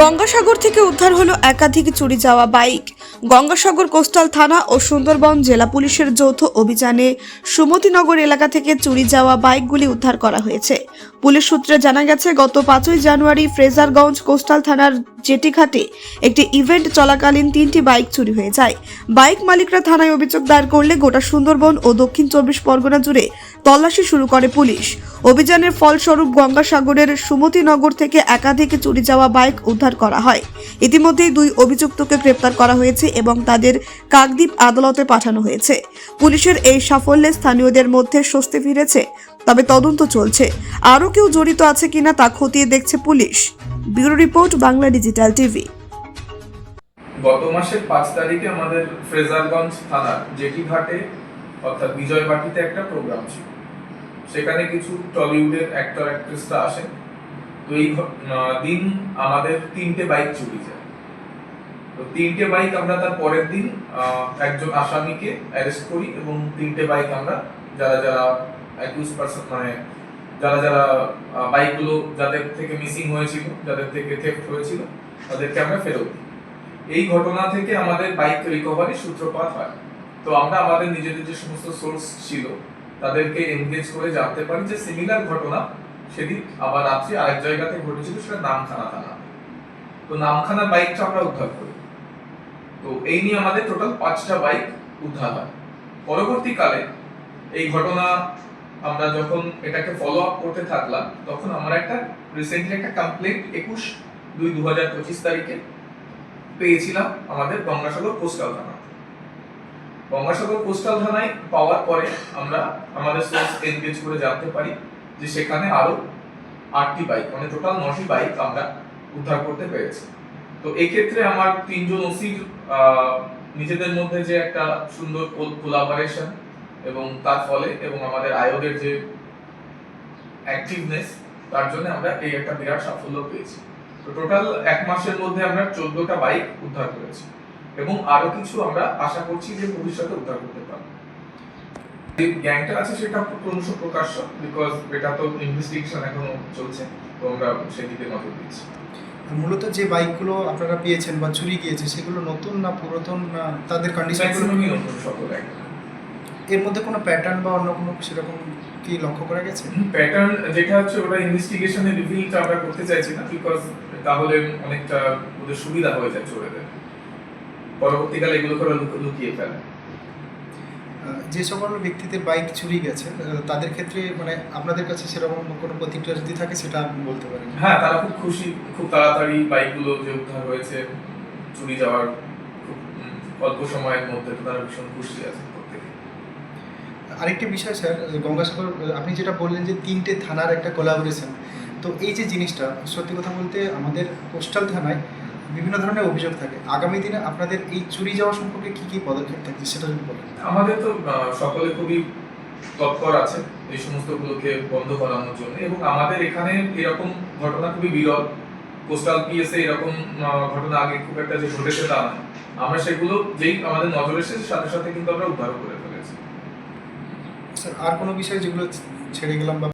গঙ্গাসাগর থেকে উদ্ধার হলো একাধিক চুরি যাওয়া বাইক। গঙ্গাসাগর কোস্টাল থানা ও সুন্দরবন জেলা পুলিশের যৌথ অভিযানে সুমতিনগর এলাকা থেকে চুরি যাওয়া বাইকগুলি উদ্ধার করা হয়েছে। পুলিশ সূত্রে জানা গেছে, গত পাঁচই জানুয়ারি ফ্রেজারগঞ্জ কোস্টাল থানার জেটিঘাটে একটি ইভেন্ট চলাকালীন তিনটি বাইক চুরি হয়ে যায়। বাইক মালিকরা থানায় অভিযোগ দায়ের করলে গোটা সুন্দরবন ও দক্ষিণ চব্বিশ পরগনা জুড়ে তল্লাশি শুরু করে পুলিশ। অভিযানের ফলস্বরূপ গঙ্গাসাগরের সুমতিনগর থেকে একাধিক চুরি যাওয়া বাইক উদ্ধার করা হয়। ইতিমধ্যেই দুই অভিযুক্তকে গ্রেপ্তার করা হয়েছে এবং তাদের কাকদ্বীপ আদালতে পাঠানো হয়েছে। পুলিশের এই সাফল্যে স্থানীয়দের মধ্যে স্বস্তি ফিরেছে, তবে তদন্ত চলছে। আরও কেউ জড়িত আছে কিনা তা খতিয়ে দেখছে police. Bureau report, Bangla digital TV. গত মাসের পাঁচ তারিখে আমাদের ফ্রেজারগঞ্জ থানার জেটি ঘাটে, অর্থাৎ বিজয়বাটিতে একটা প্রোগ্রাম ছিল। সেখানে কিছু টলিউডের অ্যাক্টর অ্যাক্ট্রেসরা আসেন। তো এই দিন আমাদের তিনটে বাইক চুরি যায়। তো তিনটে বাইক আমরা তার পরের দিন একজন আসামিকে অ্যারেস্ট করি এবং তিনটে বাইক আমরা যারা যারা অ্যাকিউজ পারসন মানে যারা যারা বাইকগুলো যাদের থেকে মিসিং হয়েছিল, যাদের থেকে থেফট হয়েছিল, তাদেরকে আমরা ফেরত দিই। এই ঘটনা থেকে আমাদের বাইক রিকভারি সূত্রপাত হয়। তো আমরা আমাদের নিজেদের যে সমস্ত সোর্স ছিল তাদেরকে এনগেজ করে জানতে পারি যে সিমিলার ঘটনা সেদিন আবার রাত্রে আরেক জায়গাতে ঘটেছিল, সেটা নামখানা থানা। তো নামখানা বাইকটা আমরা উদ্ধার করি। তো এই নিয়ে আমাদের টোটাল পাঁচটা বাইক উদ্ধার হয়। পরবর্তীকালে এই ঘটনা আমরা যখন এটাকে ফলো আপ করতে থাকলাম, তখন আমরা একটা রিসেন্টলি একটা কমপ্লেন্ট একুশ দুই দু হাজার পঁচিশ তারিখে পেয়েছিলাম আমাদের গঙ্গাসাগর কোস্টাল থানা। গঙ্গাসাগর কোস্টাল থানায় পাওয়ার পরে আমরা আমাদের সোর্স এনগেজ করে জানতে পারি যে সেখানে আরও আটটি বাইক মানে টোটাল নটি বাইক আমরা উদ্ধার করতে পেরেছি। তো এই ক্ষেত্রে আমার তিনজন ওসির নিজেদের মধ্যে যে একটা সুন্দর কোলাবোরেশন এবং তার ফলে এবং আমাদের আয়োগের যে অ্যাক্টিভনেস তার জন্য আমরা এই একটা বিরাট সাফল্য পেয়েছি। তো টোটাল এক মাসের মধ্যে আমরা চোদ্দটা বাইক উদ্ধার করেছি। এবং আরও কিছু আমরা আশা করছি যে ভবিষ্যতে উদ্ধার করতে পারব। যে গ্যাংটা আছে সেটা ক্রমশ প্রকাশ্য বিকজ এটা তো ইনভেস্টিগেশন এখনও চলছে তো আমরা সেদিকে নজর দিচ্ছি। মূলত যে বাইকগুলো আপনারা পেয়েছেন বা চুরি গিয়েছে সেগুলো নতুন না পুরাতন না তাদের কন্ডিশনগুলো ম্যাক্সিমামই নতুন সকল এর মধ্যে কোনো প্যাটার্ন বা অন্য কোনো সেরকম কি লক্ষ্য করা গেছে? প্যাটার্ন যেটা হচ্ছে ওটা ইনভেস্টিগেশনে রিভিলটা আমরা করতে চাইছি না বিকজ তাহলে অনেকটা ওদের সুবিধা হয়ে যায় চোরেদের। পরবর্তীকালে এগুলো করে লুকিয়ে ফেলে। যে সকল ব্যক্তিদের বাইক চুরি গেছে তাদের ক্ষেত্রে মানে আপনাদের কাছে সেরকম কোনো প্রতিক্রিয়া যদি থাকে সেটা আপনি বলতে পারেন হ্যাঁ তারা খুব খুশি খুব তাড়াতাড়ি বাইকগুলো যে উদ্ধার হয়েছে চুরি যাওয়ার খুব অল্প সময়ের মধ্যে তারা ভীষণ খুশি আছে আরেকটি বিষয় স্যার গঙ্গাসাগর আপনি যেটা বললেন যে তিনটে থানার একটা কোলাবোরেশন তো এই যে জিনিসটা সত্যি কথা বলতে আমাদের কোস্টাল থানায় বিভিন্ন ধরনের অভিযোগ থাকে। আগামী দিনে আপনাদের এই চুরি যাওয়া সম্পর্কে কি কি পদক্ষেপ থাকছে সেটা যদি বলেন। আমাদের তো সকলে খুবই তৎপর আছে এই সমস্ত গুলোকে বন্ধ করানোর জন্য এবং আমাদের এখানে এরকম ঘটনা খুবই বিরল। কোস্টাল পিএসএ এরকম ঘটনা আগে খুব একটা যে ঘটেছে তা নয়। আমরা সেগুলো যেই আমাদের নজরে এসেছে সাথে সাথে কিন্তু আমরা উদ্ধার করে ফেলেছি। স্যার আর কোনো বিষয় যেগুলো ছেড়ে গেলাম বা